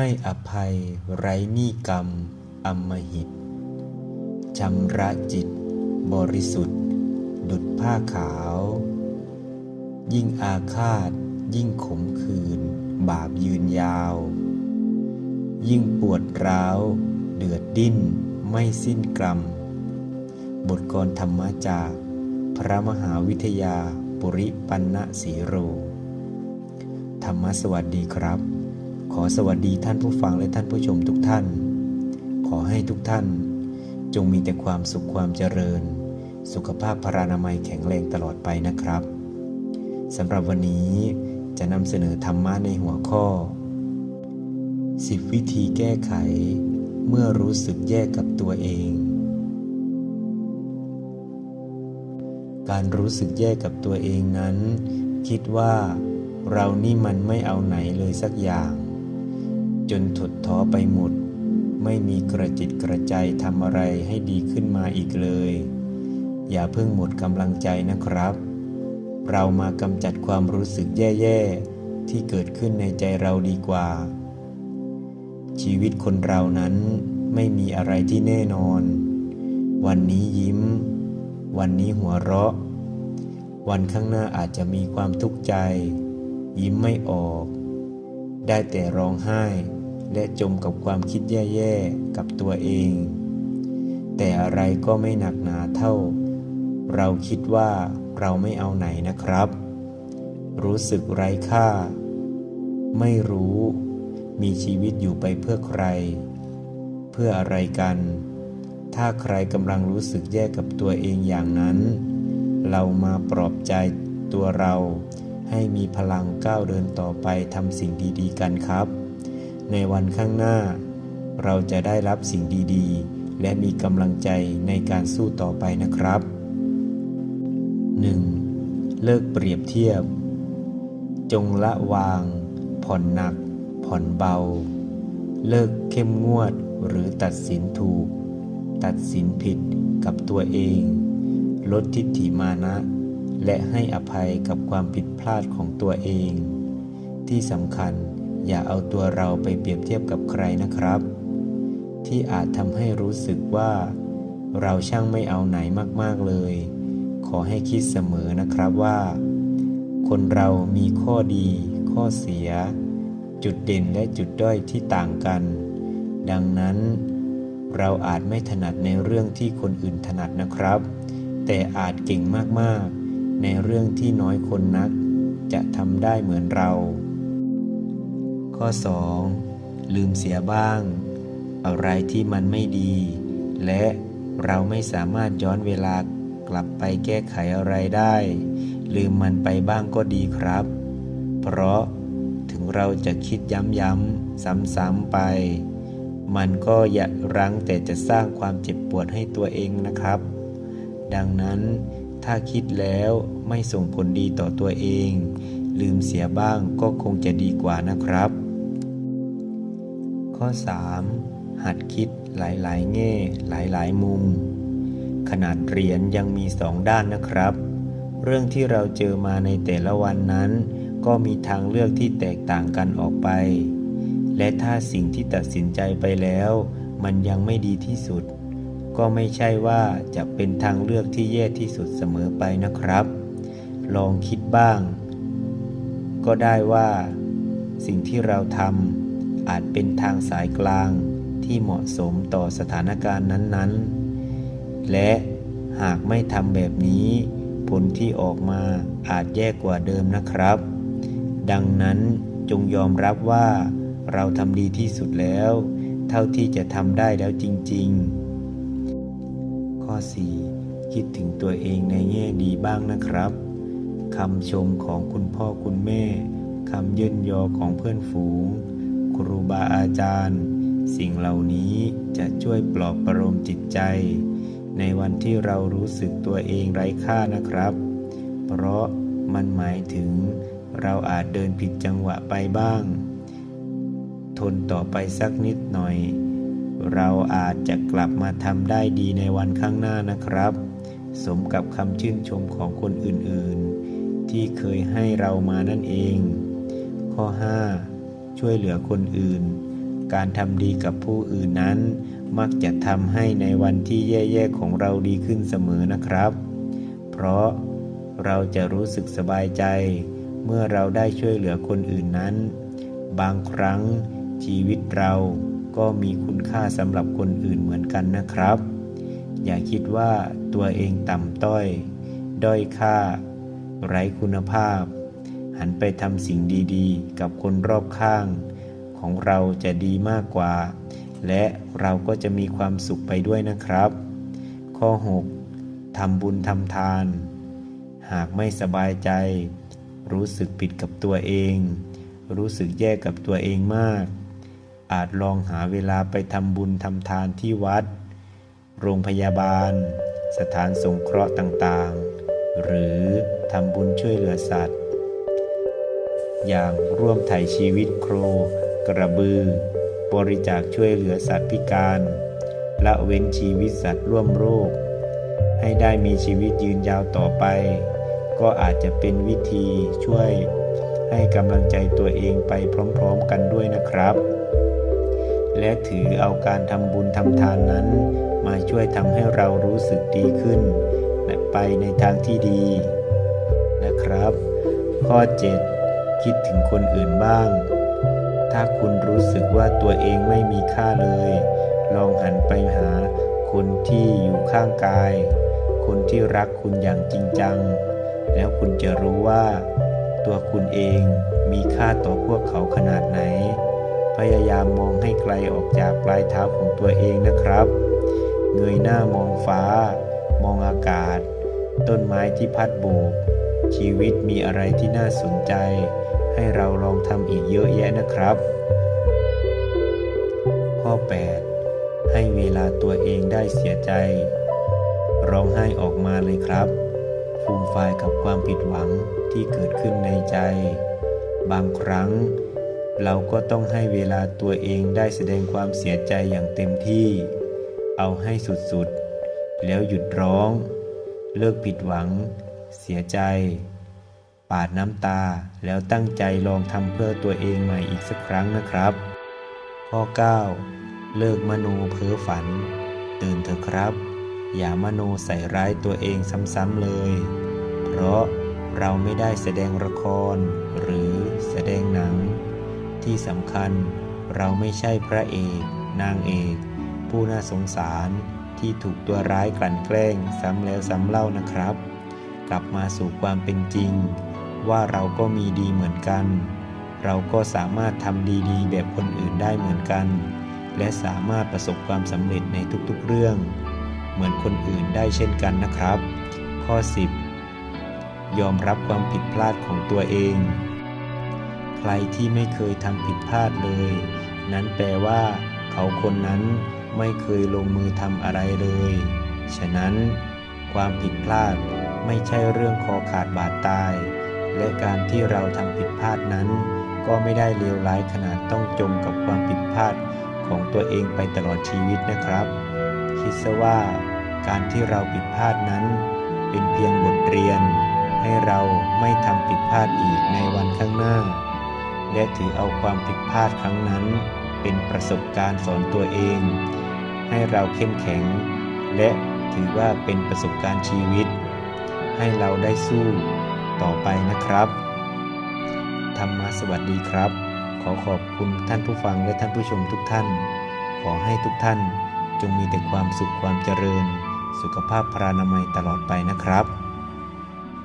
ให้อภัยไร้นี้กรรมอำมหิตชำระจิตบริสุทธิ์ ดุจผ้าขาว ยิ่งอาฆาต ยิ่งขมขื่นบาปยืนยาว ยิ่งปวดร้าว เดือดดิ้นไม่สิ้นกรรม บทกรธรรมจาก พระมหาวิทยาปุริปันนะสีโร ธรรมสวัสดีครับ ขอสวัสดีท่านผู้ฟังและท่านผู้ชมทุกท่าน ขอให้ทุกท่าน จงมีแต่ความสุขความเจริญ สุขภาพพรานามัยแข็งแรงตลอดไปนะครับสำหรับวันนี้จะนำเสนอธรรมะในหัวข้อ 10 วิธีแก้ไข เมื่อรู้สึกแย่กับตัวเอง การรู้สึกแย่กับตัวเองนั้น คิดว่าเรานี่มันไม่เอาไหนเลยสักอย่าง จนถดท้อไปหมด ไม่มีกระจิตกระใจทำอะไรให้ดีขึ้นมาอีกเลย อย่าเพิ่งหมดกำลังใจนะครับ เรามากำจัดความรู้สึกแย่ๆ ที่เกิดขึ้นในใจเราดีกว่า ชีวิตคนเรานั้นไม่มีอะไรที่แน่นอน วันนี้ยิ้ม วันนี้หัวเราะ วันข้างหน้าอาจจะมีความทุกข์ใจ ยิ้มไม่ออก ได้แต่ร้องไห้ และจมกับความคิดแย่ๆ กับตัวเอง แต่อะไรก็ไม่หนักหนาเท่า เราคิดว่าเราไม่เอาไหนนะครับ รู้สึกไร้ค่า ไม่รู้ มีชีวิตอยู่ไปเพื่อใคร เพื่ออะไรกัน ถ้าใครกำลังรู้สึกแย่กับตัวเองอย่างนั้น เรามาปลอบใจตัวเราให้มีพลังก้าวเดินต่อไปทำสิ่งดี ๆ กันครับ ในวันข้างหน้า เราจะได้รับสิ่งดีๆ และมีกำลังใจในการสู้ต่อไปนะครับ 1. เลิกเปรียบเทียบ จงละวาง ผ่อนหนัก ผ่อนเบา เลิกเข้มงวดหรือตัดสินถูก ตัดสินผิดกับตัวเอง ลดทิฏฐิมานะ และให้อภัยกับความผิดพลาดของตัวเอง ที่สำคัญ อย่าเอาตัวเราไปเปรียบเทียบกับใครนะครับ ที่อาจทำให้รู้สึกว่า เราช่างไม่เอาไหนมาก ๆเลย ขอให้คิดเสมอนะครับว่า คนเรามีข้อดี ข้อเสีย จุดเด่นและจุดด้อยที่ต่างกัน ดังนั้น เราอาจไม่ถนัดในเรื่องที่คนอื่นถนัดนะครับ แต่อาจเก่งมากๆ ในเรื่องที่น้อยคนนัก จะทำได้เหมือนเรา ข้อ 2. ลืมเสียบ้าง อะไรที่มันไม่ดี และเราไม่สามารถย้อนเวลากลับไปแก้ไขอะไรได้ ลืมมันไปบ้างก็ดีครับ เพราะถึงเราจะคิดย้ำๆซ้ำๆไป มันก็อย่ารั้งแต่จะสร้างความเจ็บปวดให้ตัวเองนะครับ ดังนั้นถ้าคิดแล้วไม่ส่งผลดีต่อตัวเอง ลืมเสียบ้างก็คงจะดีกว่านะครับ ข้อ 3. หัดคิดหลายๆ แง่หลายๆ มุม ขนาดเหรียญยังมีสองด้านนะครับ เรื่องที่เราเจอมาในแต่ละวันนั้น ก็มีทางเลือกที่แตกต่างกันออกไป และถ้าสิ่งที่ตัดสินใจไปแล้ว มันยังไม่ดีที่สุด ก็ไม่ใช่ว่าจะเป็นทางเลือกที่แย่ที่สุดเสมอไปนะครับ ลองคิดบ้าง ก็ได้ว่า สิ่งที่เราทำ อาจเป็นทางสายกลางที่เหมาะสมต่อสถานการณ์นั้นๆ และหากไม่ทำแบบนี้ ผลที่ออกมาอาจแย่กว่าเดิมนะครับ ดังนั้นจงยอมรับว่าเราทำดีที่สุดแล้ว เท่าที่จะทำได้แล้วจริง ๆ ข้อ 4. คิดถึงตัวเองในแง่ดีบ้างนะครับคำชมของคุณพ่อคุณแม่คำเยินยอของเพื่อนฝูง ครูบาอาจารย์ สิ่งเหล่านี้จะช่วยปลอบประโลมจิตใจ ในวันที่เรารู้สึกตัวเองไร้ค่านะครับ เพราะมันหมายถึงเราอาจเดินผิดจังหวะไปบ้าง ทนต่อไปสักนิดหน่อย เราอาจจะกลับมาทำได้ดีในวันข้างหน้านะครับ สมกับคำชื่นชมของคนอื่นๆ ที่เคยให้เรามานั่นเอง ข้อ 5. ช่วยเหลือคนอื่น การทำดีกับผู้อื่นนั้น มักจะทำให้ในวันที่แย่ๆของเราดีขึ้นเสมอนะครับ เพราะเราจะรู้สึกสบายใจ เมื่อเราได้ช่วยเหลือคนอื่นนั้น บางครั้งชีวิตเราก็มีคุณค่าสำหรับคนอื่นเหมือนกันนะครับ อย่าคิดว่าตัวเองต่ำต้อย ด้อยค่า ไร้คุณภาพ หันไปทำสิ่งดีๆ กับคนรอบข้าง ของเราจะดีมากกว่า และเราก็จะมีความสุขไปด้วยนะครับ ข้อ 6. ทำบุญทำทาน หากไม่สบายใจ รู้สึกผิดกับตัวเอง รู้สึกแย่กับตัวเองมาก อาจลองหาเวลาไปทำบุญทำทานที่วัด โรงพยาบาล สถานสงเคราะห์ต่างๆ หรือทำบุญช่วยเหลือสัตว์ อย่างร่วมไถ่ชีวิตโครกระบือ บริจาคช่วยเหลือสัตว์พิการละเว้นชีวิตสัตว์ร่วมโรค ให้ได้มีชีวิตยืนยาวต่อไป ก็อาจจะเป็นวิธีช่วยให้กำลังใจตัวเองไปพร้อมๆกันด้วยนะครับ และถือเอาการทำบุญทำทานนั้น มาช่วยทำให้เรารู้สึกดีขึ้น และไปในทางที่ดีนะครับ ข้อ 7 คิดถึงคนอื่นบ้าง ถ้าคุณรู้สึกว่าตัวเองไม่มีค่าเลย ลองหันไปหาคนที่อยู่ข้างกาย คนที่รักคุณอย่างจริงจัง แล้วคุณจะรู้ว่า ตัวคุณเองมีค่าต่อพวกเขาขนาดไหน พยายามมองให้ไกลออกจากปลายเท้าของตัวเองนะครับ เงยหน้ามองฟ้า มองอากาศ ต้นไม้ที่พัดโบกชีวิตมีอะไรที่น่าสนใจ ให้เราลองทำอีกเยอะแยะนะครับ ข้อ 8 ให้เวลาตัวเองได้เสียใจ ร้องไห้ออกมาเลยครับฟูมฟายกับความผิดหวังที่เกิดขึ้นในใจ บางครั้ง เราก็ต้องให้เวลาตัวเองได้แสดงความเสียใจอย่างเต็มที่ เอาให้สุดๆ แล้วหยุดร้อง เลิกผิดหวัง เสียใจ ปาดน้ำตา แล้วตั้งใจลองทำเพื่อตัวเองใหม่อีกสักครั้งนะครับ ข้อ 9 เลิกมโนเพ้อฝัน ตื่นเถอะครับ อย่ามโนใส่ร้ายตัวเองซ้ำๆเลย เพราะเราไม่ได้แสดงละคร หรือแสดงหนัง ที่สำคัญเราไม่ใช่พระเอก นางเอก ผู้น่าสงสารที่ถูกตัวร้ายกลั่นแกล้งซ้ำแล้วซ้ำเล่านะครับ กลับมาสู่ความเป็นจริง ว่าเราก็มีดีเหมือนกัน เราก็สามารถทำดีๆ แบบคนอื่นได้เหมือนกัน และสามารถประสบความสำเร็จในทุกๆเรื่อง เหมือนคนอื่นได้เช่นกันนะครับ ข้อ 10 ยอมรับความผิดพลาดของตัวเอง ใครที่ไม่เคยทำผิดพลาดเลย นั้นแปลว่าเขาคนนั้นไม่เคยลงมือทำอะไรเลย ฉะนั้น ความผิดพลาดไม่ใช่เรื่องคอขาดบาดตาย และการที่เราทำผิดพลาดนั้น ก็ไม่ได้เลวร้ายขนาดต้องจมกับความผิดพลาดของตัวเองไปตลอดชีวิตนะครับ คิดซะว่าการที่เราผิดพลาดนั้น เป็นเพียงบทเรียน ให้เราไม่ทำผิดพลาดอีกในวันข้างหน้า และถือเอาความผิดพลาดครั้งนั้น เป็นประสบการณ์สอนตัวเอง ให้เราเข้มแข็ง และถือว่าเป็นประสบการณ์ชีวิต ให้เราได้สู้ ต่อไปนะครับ ธรรมะสวัสดีครับ ขอขอบคุณท่านผู้ฟังและท่านผู้ชมทุกท่าน ขอให้ทุกท่านจงมีแต่ความสุขความเจริญ สุขภาพพรานามัยตลอดไปนะครับ